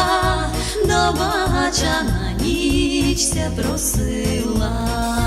прийшла, до багача на нічся просила.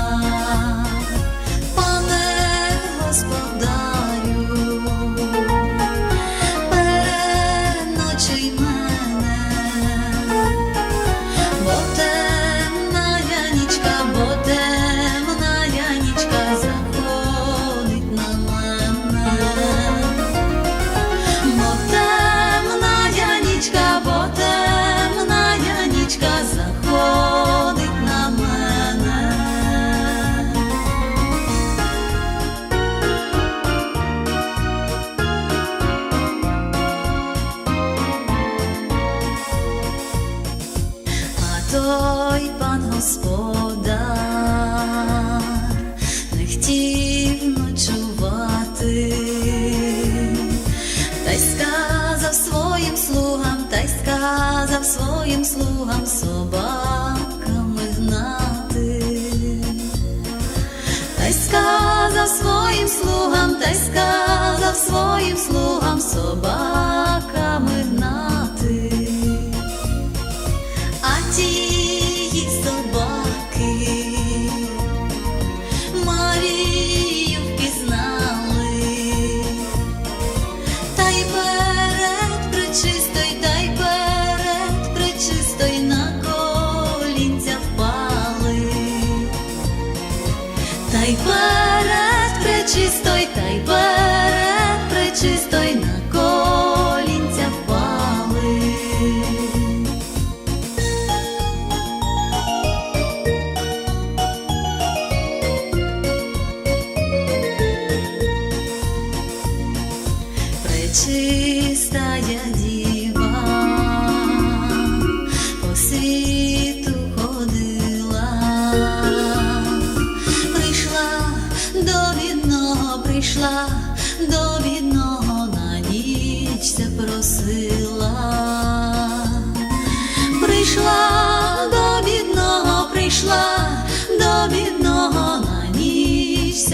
й сказав своїм слугам, та й сказав своїм слугам собаками гнати, та й сказав своїм слугам, та й сказав своїм слугам. but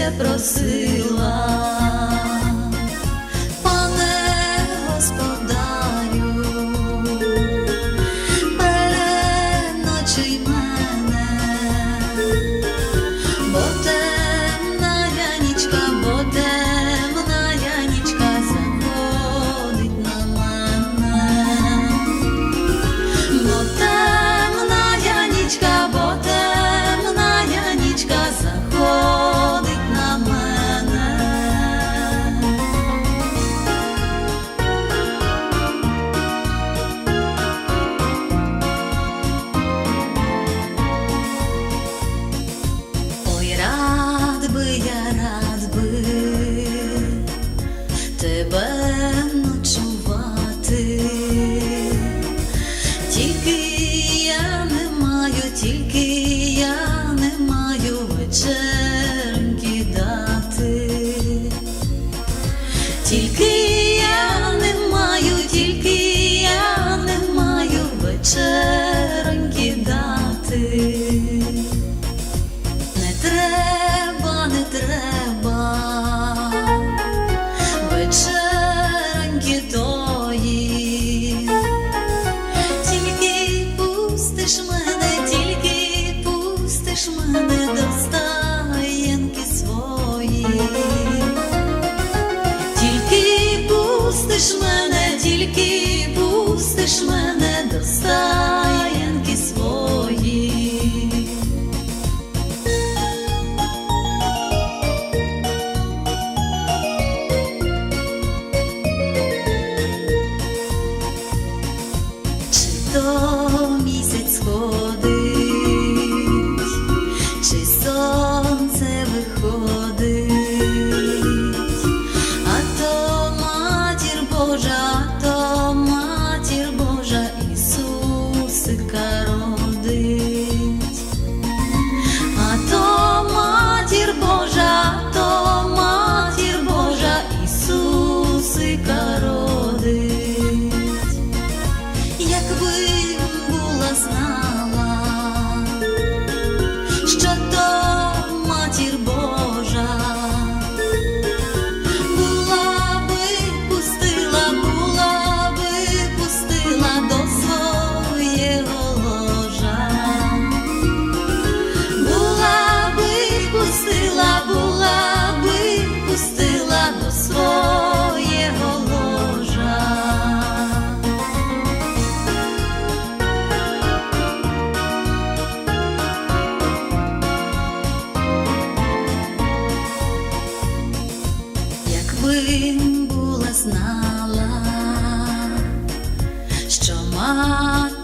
серця просила, пане господарю, переночуй мене, бо темна нічка янічка.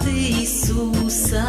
Ісуса.